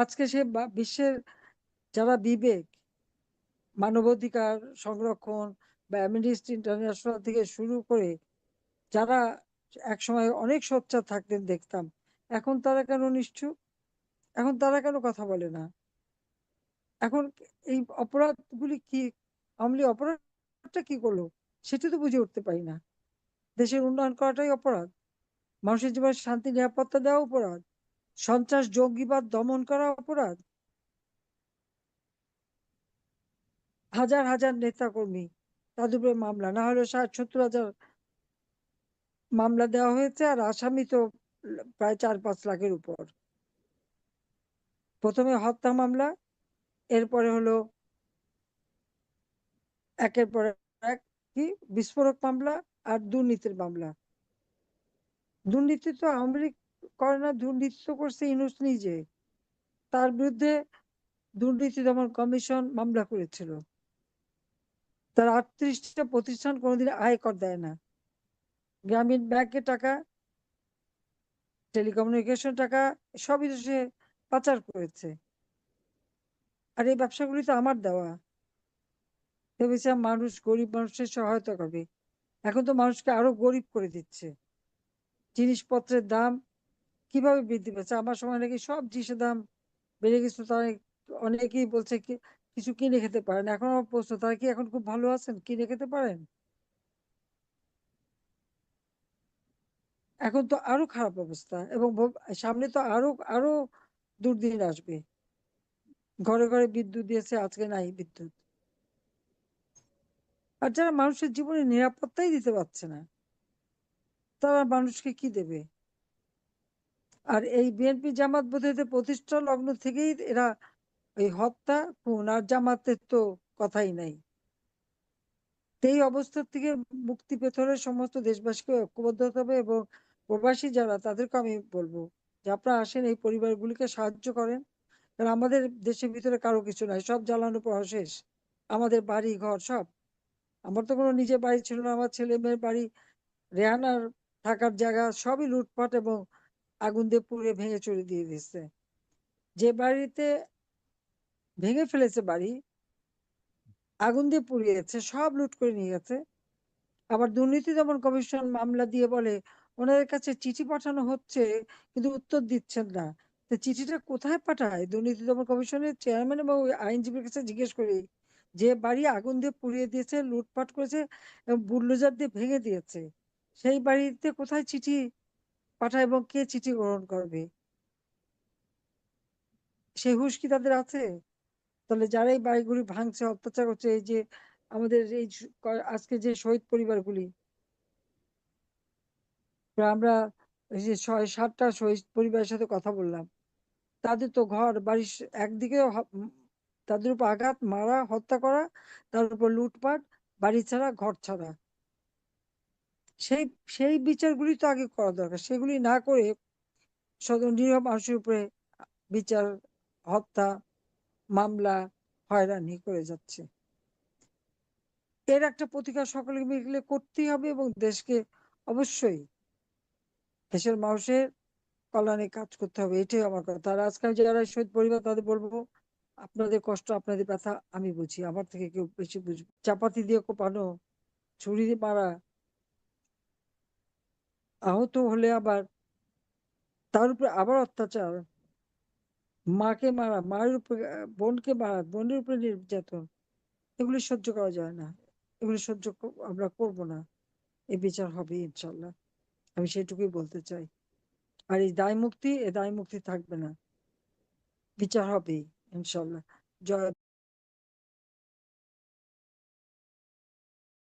আজকে সে বিশ্বের যারা বিবেক, মানবাধিকার সংরক্ষণ বা অ্যামনিস্টি ইন্টারন্যাশনাল থেকে শুরু করে যারা একসময় অনেক সোচ্চার থাকতেন, দেখতাম, এখন তারা কেন নিশ্চুপ এখন তারা কেন কথা বলে না? এখন এই অপরাধগুলি কি, আমলি অপরাধটা কি করল? সেটা তো বুঝে উঠতে পারি না। দেশের উন্নয়ন করাটাই অপরাধ। মানুষের জীবনে শান্তি, নিরাপত্তা দেওয়া অপরাধ। সন্ত্রাস, জঙ্গিবাদ, দমন করা অপরাধ? হাজার হাজার নেতা কর্মী তাদের উপরে মামলা। না হলে ষাট, সত্তর হাজার মামলা দেওয়া হয়েছে আর আসামি তো প্রায় চার, পাঁচ লাখের উপর। প্রথমে হত্যা মামলা, এরপরে হলো একের পর এক কি? বিস্ফোরক মামলা আর দুর্নীতির মামলা। দুর্নীতি তো আওয়ামী লীগ করে না দুর্নীতি করছে ইনুস নিজে। তার বিরুদ্ধে দুর্নীতি দমন কমিশন মামলা করেছিল। তার আটত্রিশটা প্রতিষ্ঠান কোনোদিন আয় কর দেয় না। গ্রামীণ ব্যাংকের টাকা, টেলিকমিউনিকেশন টাকা, সবই তো সে পাচার করেছে। আর এই ব্যবসাগুলি তো আমার দেওয়া। ভেবেছিলাম মানুষ গরিব মানুষের সহায়তা করবে। এখন তো মানুষকে আরও গরিব করে দিচ্ছে। জিনিসপত্রের দাম কীভাবে বৃদ্ধি পাচ্ছে আমার সময় নাকি সব জিনিসের দাম বেড়ে গেছে, তারা অনেকেই বলছে কিছু কিনে খেতে পারেন এখন আমার প্রশ্ন, তারা কি এখন খুব ভালো আছেন? কিনে খেতে পারেন? এখন তো আরও খারাপ অবস্থা এবং সামনে তো আরও আরও দুর্দিন আসবে। ঘরে ঘরে বিদ্যুৎ দিয়েছে, আজকে নাই বিদ্যুৎ। আর যারা মানুষের জীবনে নিরাপত্তাই দিতে পারছে না, তারা মানুষকে কি দেবে? আর এই বিএনপি জামাত বোধহয় প্রতিষ্ঠা লগ্ন থেকেই এরা এই হত্যা, খুন আর জামাতের তো কথাই নাই। এই অবস্থা থেকে মুক্তি পেতে হলে সমস্ত দেশবাসীকে ঐক্যবদ্ধ হতে হবে এবং প্রবাসী যারা তাদেরকে আমি বলব যে আপনারা আসেন, এই পরিবারগুলিকে সাহায্য করেন। কারণ আমাদের দেশের ভিতরে কারও কিছু নাই, সব জ্বালানো পড়া শেষ। আমাদের বাড়ি, ঘর সব। আমার তো কোনো নিজের বাড়ি ছিল না, আমার ছেলে মেয়ের বাড়ি, রেহানার থাকার জায়গা সবই লুটপাট এবং আগুন দিয়ে পুড়ে ভেঙে চুরে দিয়ে দিচ্ছে যে বাড়িতে ভেঙে ফেলেছে বাড়ি, আগুন দিয়ে পুড়িয়েছে, সব লুট করে নিয়ে গেছে। আবার দুর্নীতি দমন কমিশন মামলা দিয়ে বলে, ওনাদের কাছে চিঠি পাঠানো হচ্ছে, কিন্তু উত্তর দিচ্ছেন না। চিঠিটা কোথায় পাঠায়? দুর্নীতি দমন কমিশনের চেয়ারম্যান এবং আইনজীবীর কাছে জিজ্ঞেস করি, যে বাড়ি আগুন দিয়ে পুড়িয়ে দিয়েছে, লুটপাট করেছে এবং বুলডোজার দিয়ে ভেঙে দিয়েছে, সেই বাড়িতে কোথায় চিঠি পাঠায় এবং কে চিঠি গ্রহণ করবে? সেই হুশ কি তাদের আছে? তাহলে যারা এই বাড়িগুলি ভাঙছে, অত্যাচার করছে, এই যে আমাদের এই আজকে যে শহীদ পরিবারগুলি আমরা যে ছয়, সাতটা শহীদ পরিবারের সাথে কথা বললাম, তাদের তো ঘর, বাড়ির স- একদিকে তাদের উপর আঘাত, মারা, হত্যা করা, তার উপর লুটপাট, বাড়ি ছাড়া, ঘর ছাড়া। সেই সেই বিচারগুলি তো আগে করা দরকার। সেগুলি না করে সাধারণ নিরীহ মানুষের উপরে বিচার, হত্যা, মামলা হয়রানি করে যাচ্ছে। এর একটা প্রতিকার সকলে মিলে করতেই হবে এবং দেশকে অবশ্যই দেশের মানুষের কল্যাণে কাজ করতে হবে। এটাই আমার কথা। আর আজকাল যারা শহীদ পরিবার, তাদের বলব, আপনাদের কষ্ট, আপনাদের ব্যথা আমি বুঝি। আমার থেকে কেউ বেশি বুঝবে চাপাতি দিয়ে কোপানো, ছুরি দিয়ে মারা আহত হলে আবার তার উপরে আবার অত্যাচার। মাকে মারা, মায়ের উপরে, বোনকে মারা, বোনের উপরে নির্যাতন, এগুলি সহ্য করা যায় না। এগুলি সহ্য আমরা করব না। এই বিচার হবে, ইনশাল্লাহ। আমি সেটুকুই বলতে চাই। আর এই দায় মুক্তি, এ দায় মুক্তি থাকবে না। বিচার হবে, ইনশাল্লাহ। জয়